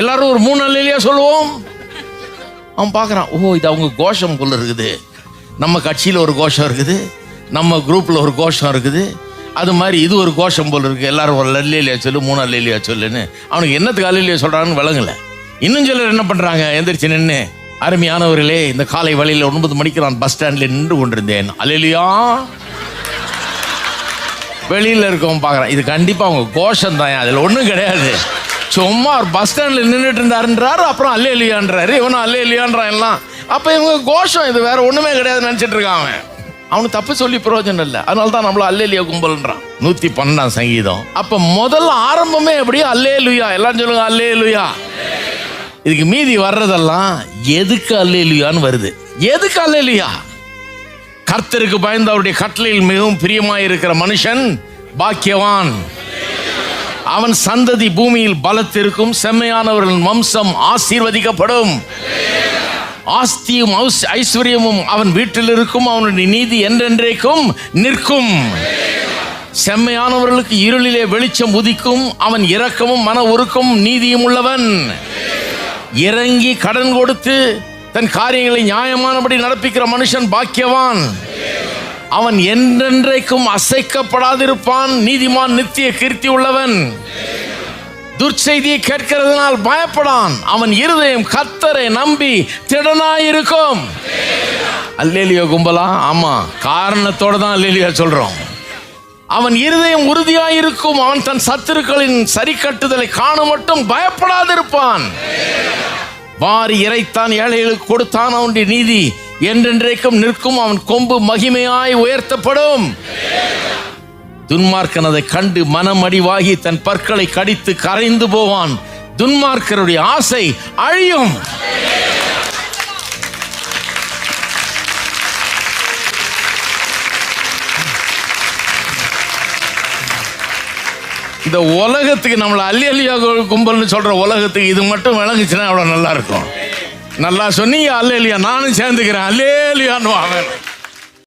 எல்லாரும் ஒரு மூணு அல்லையா சொல்லுவோம்? அவன் பார்க்குறான் ஓ இது அவங்க கோஷம் போல இருக்குது. நம்ம கட்சியில் ஒரு கோஷம் இருக்குது. நம்ம குரூப்பில் ஒரு கோஷம் இருக்குது. அது மாதிரி இது ஒரு கோஷம் போல் இருக்குது எல்லாரும் ஒரு அல்லையா சொல்லு மூணு அல்லையா சொல்லுன்னு. அவனுக்கு என்னத்துக்கு அல்லையா சொல்கிறான்னு விளங்கலை. இன்னும் சிலர் என்ன பண்ணுறாங்க எந்திரிச்சு நின்று அருமையானவர்களே இந்த காலை வழியில் ஒன்பது மணிக்கு நான் பஸ் ஸ்டாண்டில் நின்று கொண்டிருந்தேன். அலையிலையா? வெளியில் இருக்கவன் பார்க்குறான் இது கண்டிப்பாக அவங்க கோஷம் தான் அதில் ஒன்றும் கிடையாது. சும்மா ஒரு பஸ் ஸ்டாண்டில் நின்றுட்டு இருந்தாருன்றாரு அப்புறம் அல்லே இல்லையான்றாரு. இவனும் அல்லே இல்லையான்றான் எல்லாம். அப்போ இவங்க கோஷம் இது வேற ஒன்றுமே கிடையாது நினச்சிட்டு இருக்கான் அவன். அவனுக்கு தப்பு சொல்லி பிரயோஜனம் இல்லை. அதனால தான் நம்மள அல்லேலியா கும்பல்ன்றான். நூற்றி பன்னெண்டாம் சங்கீதம். அப்போ முதல்ல ஆரம்பமே எப்படியோ அல்லே லுயா எல்லாம் சொல்லுங்க அல்லே லுயா இதுக்கு மீதி வர்றதெல்லாம் எதுக்கு அல்லேலுயான்னு வருது. எதுக்கு அல்லேலுயா கர்த்தருக்கு பயந்து அவருடைய கட்டளையில் மிகவும் பிரியமாயிருக்கிற மனுஷன் பாக்கியவான். அவன் சந்ததி பூமியில் பலத்திருக்கும். செம்மையானவர்களின் வம்சம் ஆசீர்வதிக்கப்படும். ஆஸ்தியும் ஐஸ்வர்யமும் அவன் வீட்டில் இருக்கும் அவனுடைய நீதி என்றென்றைக்கும் நிற்கும். செம்மையானவர்களுக்கு இருளிலே வெளிச்சம் உதிக்கும். அவன் இரக்கமும் மன உருக்கமும் நீதியும் உள்ளவன். இறங்கி கடன் கொடுத்து தன் காரியங்களை நியாயமானபடி நடப்பிக்கிற மனுஷன் பாக்கியவான். அவன் என்றென்றைக்கும் அசைக்கப்படாதிருப்பான். நீதிமான் நித்திய கீர்த்தி உள்ளவன். துர்ச்செய்தியை கேட்கிறதுனால் பயப்படான். அவன் இருதயம் கத்தரை நம்பி திடனாயிருக்கும். அல்லேலியோ கும்பலா? ஆமா காரணத்தோட தான் அல்லேலியா சொல்றோம். அவன் இருதயம் உறுதியாயிருக்கும். அவன் தன் சத்துருக்களின் சரி கட்டுதலை காண மட்டும் பயப்படாதிருப்பான். வாரி இறைத்தான் ஏழைகளுக்கு கொடுத்தான் அவனுடைய நீதி. என்றென்றைக்கும் நிற்கும் அவன் கொம்பு மகிமையாய் உயர்த்தப்படும். துன்மார்க்கன் அதை கண்டு மனமடிவாகி தன் பற்களை கடித்து கரைந்து போவான். துன்மார்க்கருடைய ஆசை அழியும். இந்த உலகத்துக்கு நம்மளை அல்லி அல்லியா கும்பல்னு சொல்ற உலகத்துக்கு இது மட்டும் விளங்குச்சுன்னா அவ்வளோ நல்லா இருக்கும். நல்லா சொன்னீங்க அல்லேலியா. நானும் சேர்ந்துக்கிறேன். அல்லேலியான்னு வாங்க